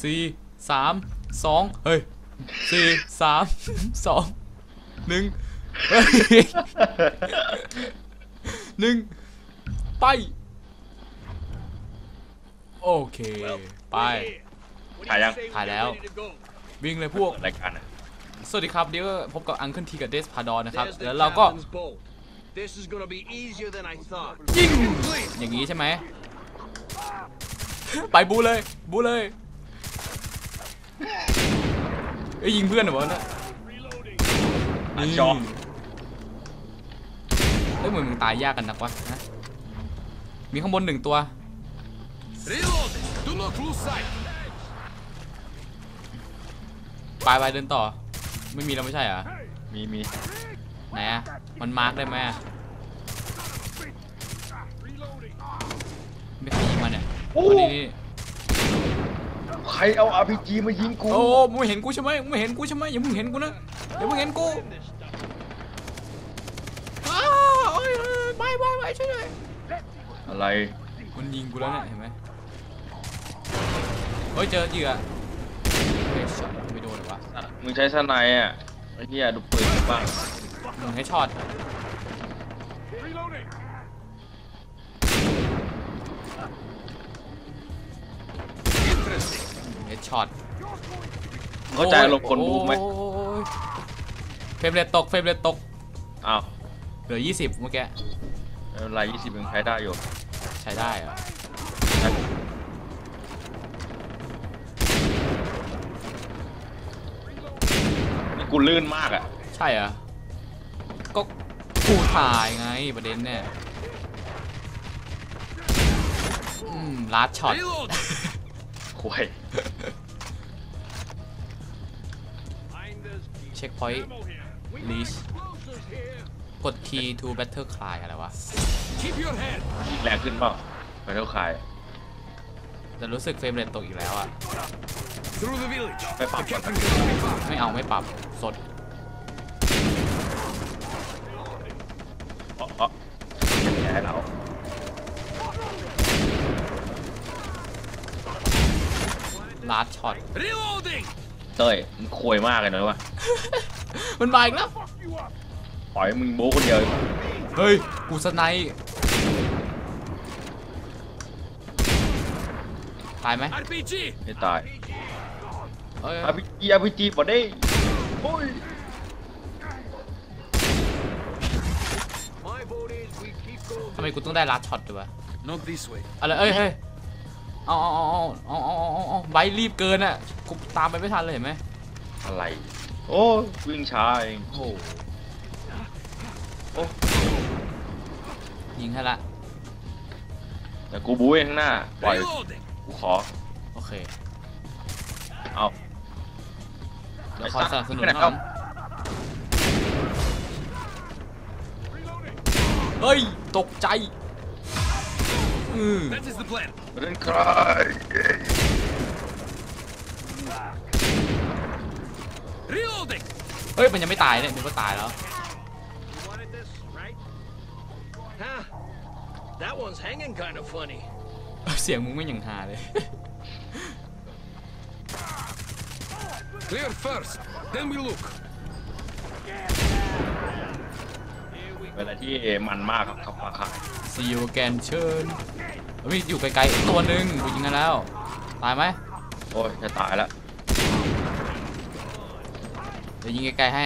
สี่สามสองเฮ้ยสี่สามสองหนึ่งเฮ้ยหนึ่งไป โอเค ไป ถ่ายยัง ถ่ายแล้ว วิ่งเลยพวก รายการอะสวัสดีครับเดี๋ยวพบกับอังเคิลทีกับเดสพาดอนนะครับ แล้วเราก็ยิงอย่างนี้ใช่ไหม ไปบูเลย บูเลยเอ้ยยิงเพื่อนเหรอวะเนี่ยอะนี่จอเอ้ยเหมือนมึงตายยากกันนักวะนะมีข้างบนหนึ่งตัว Reloading. Do not lose sight. ไปไปเดินต่อ ไม่มีแล้วไม่ใช่เหรอ มีมีไหนอะมันมาร์กได้ไหมอะ โอ้วันนี้นี่ใครเอา RPG มายิงกูโอ้มึงไม่เห็นกูใช่ไหมมึงไม่เห็นกูใช่ไหมอย่ามึงเห็นกูนะอย่ามึงเห็นกูอ้าวโอ้ยเอ้ยไปไปไปช่วยหน่อยอะไรมันยิงกูแล้วเนี่ยเห็นไหมเฮ้ยเจอเหยื่อเฮ้ยช็อตไม่โดนเหรอวะอะมึงใช้สไนด์อะไอ้เหี้ยดูปืนบ้างมึงให้ช็อต ฮดช็อตเข้าใจลงคนบูมไหมโอ้ยเฟรมเรทตกเฟรมเรทตกอ้าวเหลือ 20 เมื่อกี้ไม่เป็นไรยี่สิบยังใช้ได้อยู่ ใช้ได้เหรอนี่กูลื่นมากอะ ใช่เหรอ ก็กูถ่ายไงประเด็นเนี่ย อืมลาดช็อต Reload. ควย Finders keep เช็คพอยต์ ammo here. We Leash. got explosives here. กด T to battle cry อะไรวะ Keep your head. ยิงแรงขึ้นเปล่าไปเท่าขายแต่รู้สึกเฟรมเรทตกอีกแล้วอะ Through the village. ไปปรับก่อน Captain gonna be fine. ไม่เอาไม่ปรับสด อ๋ออ๋อแย่แล้ว ลาดช็อต Reloading. เต้ยมึงควยมากเลยนะวะมันมาอีกแล้วปล่อยให้มึงโบ้คนเดียวดีกว่าเฮ้ยกูสไนป์ตายไหม RPG. ไม่ตายเอ้ย RPG RPG ปะได้โอ้ย My vote is we keep going. ทำไมกูต้องได้ลาดช็อตด้วยวะ Not this way. อะไรเอ้ยเฮ้ย อาเอาเอาเอาเอาเอาอไว้รีบเกินอะกูตามไปไม่ทันเลยเห็นไหมอะไร โอ้วิ่งช้าเองโอ้โอ้ยิงให้ละแต่กูบู๊เองข้างหน้าปล่อยกูขอโอเคเอาเดี๋วคอยสนับสนุนครับเฮ้ย ตกใจอืม That is the plan. เล่นใคร Reloading. เฮ้ยมันยังไม่ตายเนี่ยนึกว่าตายแล้ว You wanted this, right? Huh? That one's hanging kind of funny. เสียงมึงไม่ยังฮาเลย Clear first, then we look. เวลาที่มันมากครับครับมาค่ะ See you again เชิญ เฮ้ยอยู่ไกลๆตัวหนึ่งกูยิงกันแล้ว ตายไหมโอ้ยจะตายแล้วเดี๋ยวยิงไกลๆให้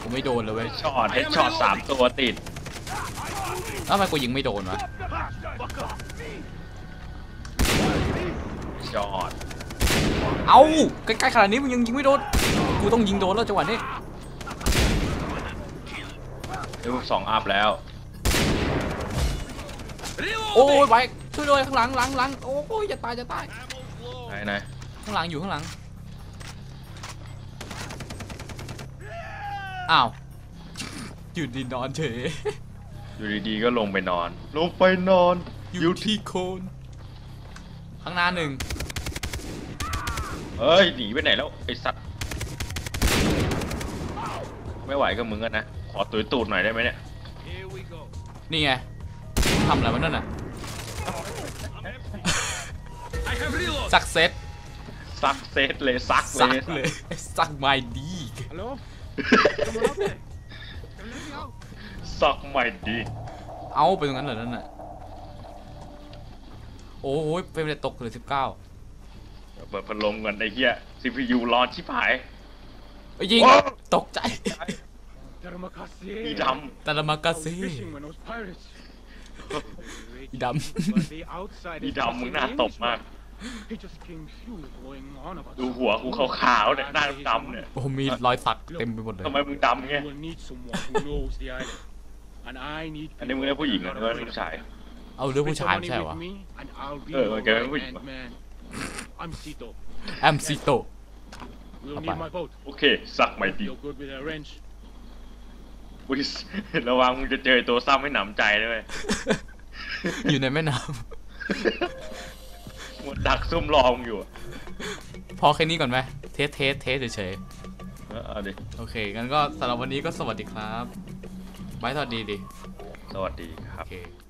กูไม่โดนเลยเว้ยช็อตเฮดช็อตสามตัวติดแล้วทำไมกูยิงไม่โดนวะช็อตเอาใกล้ๆขนาดนี้มึงยังยิงไม่โดนกูต้องยิงโดนแล้วจังหวะนี้ เอวสองอัพแล้ว โอ้ย Reloading. ไปช่วยด้วยข้างหลังหลังหลังโอ้ยจะตายจะตายไหนไหนข้างหลังอยู่ข้างหลังอ้าวหยุดดินนอนเฉยอยู่ดีๆก็ลงไปนอน ลงไปนอนอยู่ที่โคนข้างหน้าหนึ่งเฮ้ยหนีไปไหนแล้วไอสัตว์ไม่ไหวก็มึงกันนะ ขอตุยตูดหน่อยได้ไหมเนี่ย Here we go. นี่ไงทำอะไรวะนั่นน่ะ I have reload. ซักเซตซักเซตเลยซักเลซักยเลยซักไม่ดี Hello? Someone out there? Can let me out. ซักไม่ดีเอาไปตรงนั้นเหรอนั่นน่ะโอ้ยเป็นเลยตกเหลือสิบเก้าเปิดพัดลมกันไอ้เหี้ย CPU ร้อนชิบหายยิงโอ้ตกใจ Termakase. อีดตาลามากา I was เซ่ fishing when those pirates. อีด But the outside ำอี is ดำมึงหน้าตบมาก He just came through going on about ดูหัวกูขาวๆเนี่ยหน้าดำๆเนี่ยโอ้มีรอยสักเต็มไปหมดเลยทำไมมึงดำ You เงี้ย will need someone who knows the island. And I need อันนี้มึงได้ผู้หญิงเหรอหรือว่าผู้ชายเอาเรื่องผู้ชายไม่ใช่เหรอ Spend some money with me and I'll be เออมัน your แกเป็นผู้หญิง right-hand man. I'm Sito. แอมซิโต We'll Apa? need my boat. โอเคซักไม่ดี You're good with a wrench. วิสระวังมึงจะเจอตัวซ้ำให้หนำใจด้วยอยู่ในแม่น้มันดักซุ่มรอมึงอยู่อะำพอแค่นี้ก่อนไหมเทสเทสเทสเฉยเออเอาดิๆโอเคงั้นก็สำหรับวันนี้ก็สวัสดีครับบายสวัสดีดิสวัสดีครัโอบเค